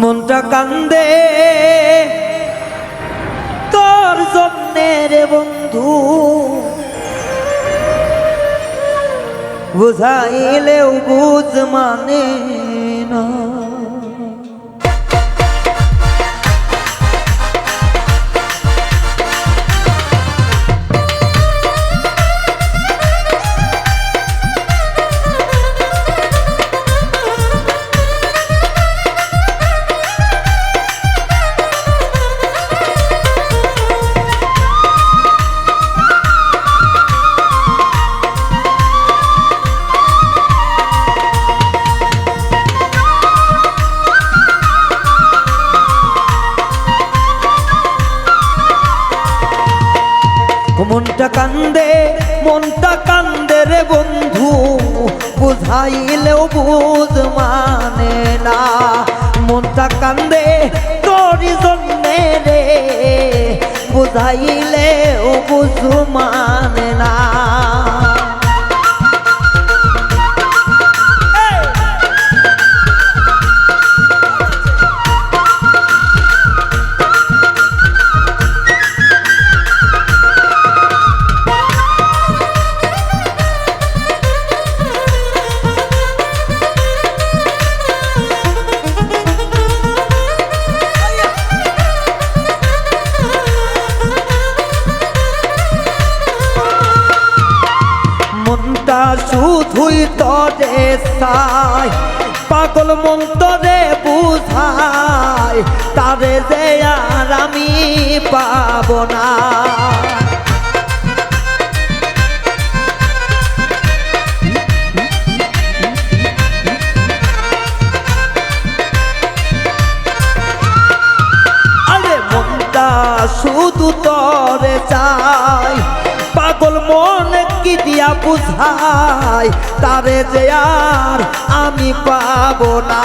মনটা কান্দে। তোর জন্যে রে বন্ধু বুঝাইলেও বুঝ মানে না। কান্দে, মনটা কান্দে রে বন্ধু, বুঝাইলেও বুঝ মানে না। মনটা কান্দে তোরই জন্যে রে, বুঝাইলেও বুঝ মানে না। শুধুই তরে সাই পাগল মন তরে বুঝাই তারে যে আর আমি পাব না। বুঝাই, তারে যে আর আমি পাবো না।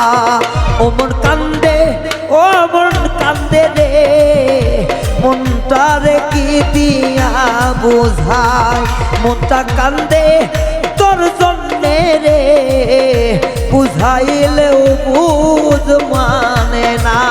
ও মন কান্দে ও মন কান্দে রে মনটারে কি দিয়া বুঝাই? মনটা কান্দে তোর জন্যে রে, বুঝাইলেও বুঝ মানে না।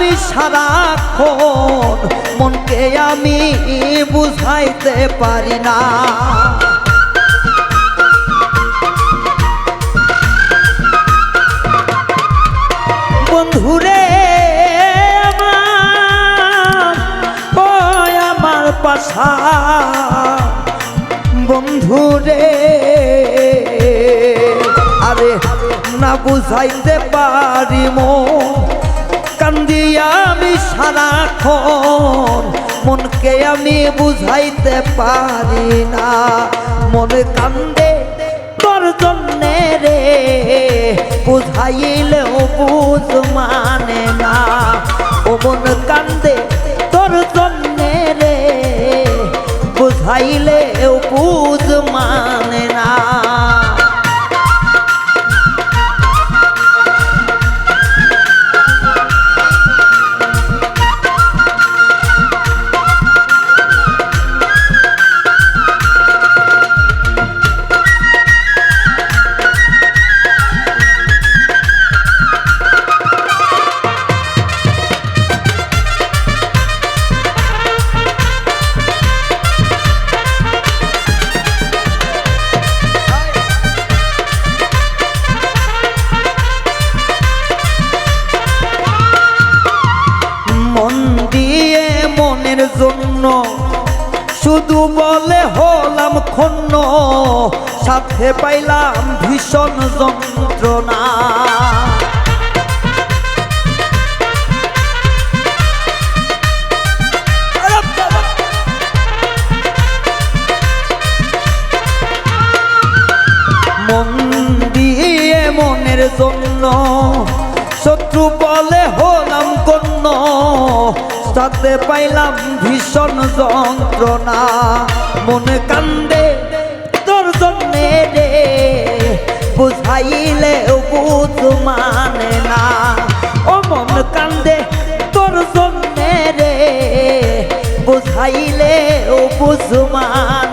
আমি সারাক্ষণ মনকে আমি বুঝাইতে পারি না। বন্ধুরে, আমার আমার পাশা। বন্ধুরে, আরে না বুঝাইতে পারি মো কান্দিয়া আমি সারাক্ষণ মনকে আমি বুঝাইতে পারি না। মনে কান্দে তোর জন্যে রে। বুঝাইলেও বুঝ মানে না। ও মন কান্দে তোর জন্যে রে। বুঝাইলেও বুঝ মানে প্রেমের জন্য। শুধু বলে হলাম খন্ন সাথে পাইলাম ভীষণ যন্ত্রণা। জন্য, শত্রু বলে হলাম কন্য সাথে পাইলাম ভীষণ যন্ত্রণা। মনে কান্দে তোর জন্যে রে বুঝাইলে বুঝ মানে না। ও মন কান্দে তোর জন্যে রে বুঝাইলে বুঝ মানে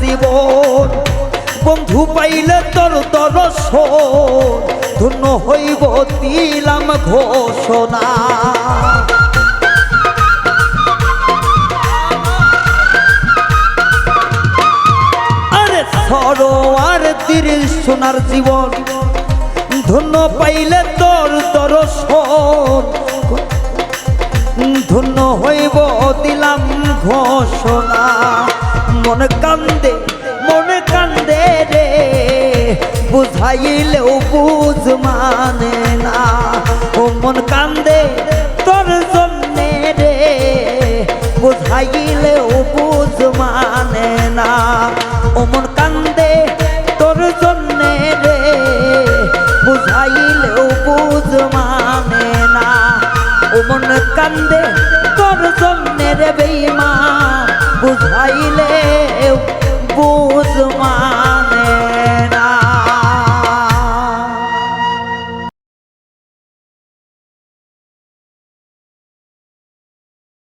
জীবন। বন্ধু পাইলে তোর দর্শন। ধন্য হইব দিলাম ঘোষণা। আরে সরোয়ার তীর সোনার জীবন। ধন্য পাইলে তোর দর্শন। ধন্য হইব দিলাম ঘোষণা। বুঝাইলেও বুঝ মানে না। ও মন কান্দে তোর জন্যে রে। বুঝাইলেও বুঝ মানে না। ও মন কান্দে তোর জন্যে রে। বুঝাইলেও বুঝ মানে না। ও মন কান্দে তোর জন্যে রে বেইমা বুঝাইলে